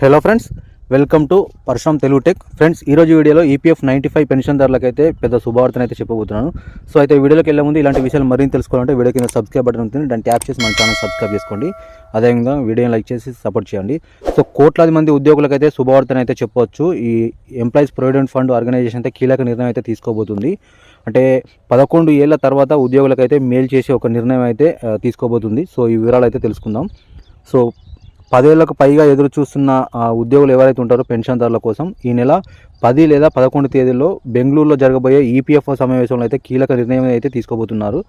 Hello friends welcome to Parashuram Telugu tech. Friends ఈరోజు వీడియోలో EPF ninety five పెన్షన్దారులకైతే పెద్ద శుభవార్తను అయితే చెప్పబోతున్నాను. సో అయితే వీడియోలోకి వెళ్ళే ముందు ఇలాంటి విషయాలు మరింత తెలుసుకోవాలంటే వీడియో కింద సబ్స్క్రైబ్ బటన్ ఉంటుంది. దాన్ని ట్యాప్ చేసి మన ఛానల్ సబ్స్క్రైబ్ చేసుకోండి. అదేవిధంగా వీడియోని లైక్ చేసి సపోర్ట్ చేయండి. సో కోట్లాది మంది ఉద్యోగులకైతే శుభవార్తను అయితే చెప్పవచ్చు ఈ ఎంప్లాయీస్ ప్రొవిడెంట్ ఫండ్ ఆర్గనైజేషన్ అయితే కీలక నిర్ణయం అయితే తీసుకోబోతుంది. అంటే పదకొండు ఏళ్ళ తర్వాత ఉద్యోగులకైతే మేలు చేసే ఒక నిర్ణయం అయితే తీసుకోబోతుంది. సో ఈ వివరాలు అయితే తెలుసుకుందాం. సో పదేళ్ళకు పైగా ఎదురు చూస్తున్న ఉద్యోగులు ఎవరైతే ఉంటారో పెన్షన్దారుల కోసం ఈ నెల పది లేదా పదకొండు తేదీల్లో బెంగళూరులో జరగబోయే ఈపీఎఫ్ఓ సమావేశంలో అయితే కీలక నిర్ణయం అయితే తీసుకోబోతున్నారు.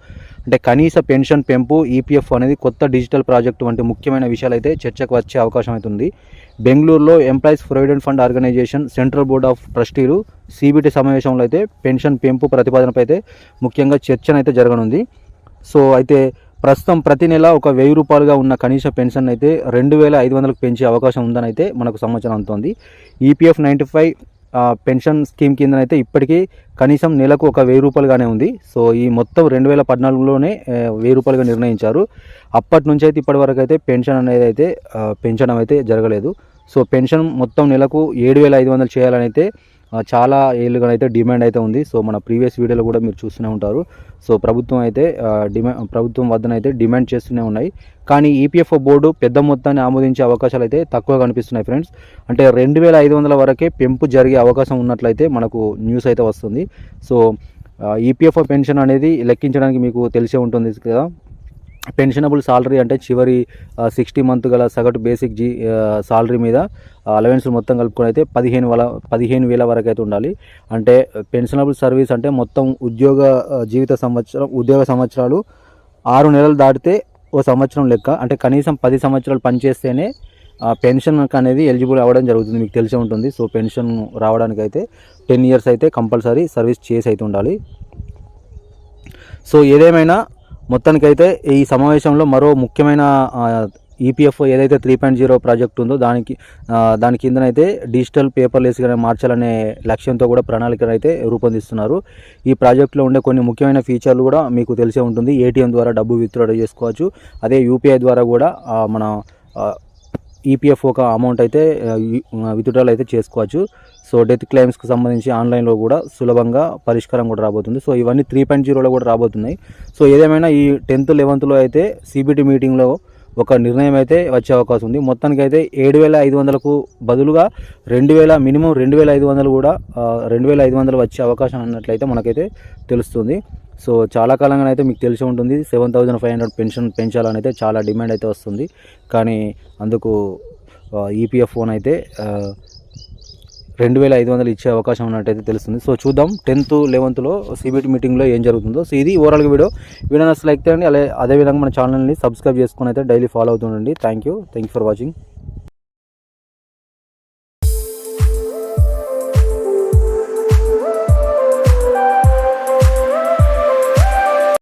అంటే కనీస పెన్షన్ పెంపు ఈపీఎఫ్ అనేది కొత్త డిజిటల్ ప్రాజెక్టు వంటి ముఖ్యమైన విషయాలు అయితే చర్చకు వచ్చే అవకాశం అవుతుంది బెంగళూరులో employees provident fund organisation central board of ట్రస్టీలు CBT సమావేశంలో అయితే పెన్షన్ పెంపు ప్రతిపాదనపై అయితే ముఖ్యంగా చర్చనైతే జరగనుంది. సో అయితే ప్రస్తుతం ప్రతి నెల ఒక వెయ్యి రూపాయలుగా ఉన్న కనీస పెన్షన్ అయితే రెండు వేల ఐదు వందలకు పెంచే అవకాశం ఉందని అయితే మనకు సమాచారం అందుతోంది. EPF ninety five pension scheme కింద అయితే ఇప్పటికీ కనీసం నెలకు ఒక వెయ్యి రూపాయలుగానే ఉంది. సో ఈ మొత్తం రెండు వేల పద్నాలుగులోనే వెయ్యి రూపాయలుగా నిర్ణయించారు. అప్పటి నుంచి అయితే ఇప్పటి వరకు అయితే పెన్షన్ అనేది అయితే పెంచడం అయితే జరగలేదు. సో పెన్షన్ మొత్తం నెలకు ఏడు వేల ఐదు వందలు చేయాలని అయితే చాలా ఏళ్ళుగా అయితే డిమాండ్ అయితే ఉంది. సో మన ప్రీవియస్ వీడియోలో కూడా మీరు చూస్తూనే ఉంటారు. సో ప్రభుత్వం అయితే డిమాండ్ ప్రభుత్వం వద్దన అయితే డిమాండ్ చేస్తూనే ఉన్నాయి. కానీ ఈపీఎఫ్ఓ బోర్డు పెద్ద మొత్తాన్ని ఆమోదించే అవకాశాలు అయితే తక్కువ కనిపిస్తున్నాయి ఫ్రెండ్స్. అంటే రెండు వేల ఐదు వందల వరకే పెంపు జరిగే అవకాశం ఉన్నట్లయితే మనకు న్యూస్ అయితే వస్తుంది. సో ఈపీఎఫ్ఓ పెన్షన్ అనేది లెక్కించడానికి మీకు తెలిసే ఉంటుంది కదా. పెన్షనబుల్ సాలరీ అంటే చివరి సిక్స్టీ మంత్ గల సగటు బేసిక్ జీ సాలరీ మీద అలవెన్స్ మొత్తం కలుపుకొని అయితే పదిహేను వేల పదిహేను వేల వరకు అయితే ఉండాలి. అంటే పెన్షనబుల్ సర్వీస్ అంటే మొత్తం ఉద్యోగ జీవిత సంవత్సరం ఉద్యోగ సంవత్సరాలు ఆరు నెలలు దాటితే ఓ సంవత్సరం లెక్క. అంటే కనీసం పది సంవత్సరాలు పనిచేస్తేనే పెన్షన్ అనేది ఎలిజిబుల్ అవ్వడం జరుగుతుంది. మీకు తెలిసే ఉంటుంది. సో పెన్షన్ రావడానికి అయితే టెన్ ఇయర్స్ అయితే కంపల్సరీ సర్వీస్ చేసి అయితే ఉండాలి సో ఏదేమైనా మొత్తానికైతే ఈ సమావేశంలో మరో ముఖ్యమైన ఈపీఎఫ్ ఏదైతే త్రీ పాయింట్ జీరో ప్రాజెక్ట్ ఉందో దానికి దాని కిందనైతే డిజిటల్ పేపర్లెస్గా మార్చాలనే లక్ష్యంతో కూడా ప్రణాళికను అయితే రూపొందిస్తున్నారు. ఈ ప్రాజెక్టులో ఉండే కొన్ని ముఖ్యమైన ఫీచర్లు కూడా మీకు తెలిసే ఉంటుంది. ఏటీఎం ద్వారా డబ్బు విత్డ్రా చేసుకోవచ్చు. అదే యూపీఐ ద్వారా కూడా మన ఈపీఎఫ్ ఒక అమౌంట్ అయితే విత్డ్రాలు అయితే చేసుకోవచ్చు. సో డెత్ క్లెయిమ్స్కి సంబంధించి ఆన్లైన్లో కూడా సులభంగా పరిష్కారం కూడా రాబోతుంది. సో ఇవన్నీ త్రీ పాయింట్ జీరోలో కూడా రాబోతున్నాయి. సో ఏదేమైనా ఈ టెన్త్ లెవెన్త్లో అయితే సిబిటి మీటింగ్లో ఒక నిర్ణయం అయితే వచ్చే అవకాశం ఉంది. మొత్తానికి అయితే ఏడు వేల ఐదు వందలకు బదులుగా రెండు వేల మినిమం రెండు వేల ఐదు వందలు కూడా రెండు వేల ఐదు వందలు వచ్చే అవకాశం అన్నట్లయితే మనకైతే తెలుస్తుంది. సో చాలా కాలంగా అయితే మీకు తెలిసి ఉంటుంది. Seven thousand five hundred pension పెంచాలని అయితే చాలా డిమాండ్ అయితే వస్తుంది. కానీ అందుకు ఈపీఎఫ్ ఫోన్ అయితే రెండు వేల ఐదు వందలు ఇచ్చే అవకాశం ఉన్నట్టయితే తెలుస్తుంది. సో చూద్దాం టెన్త్ లెవెన్త్లో సిబిటి మీటింగ్లో ఏం జరుగుతుందో. సో ఇది ఓవరాల్గా వీడియో. వీడియో నచ్చ లైక్ చేయండి అదే అదేవిధంగా మన ఛానల్ని సబ్స్క్రైబ్ చేసుకుని అయితే daily follow అవుతుండండి. Thank you thank you for watching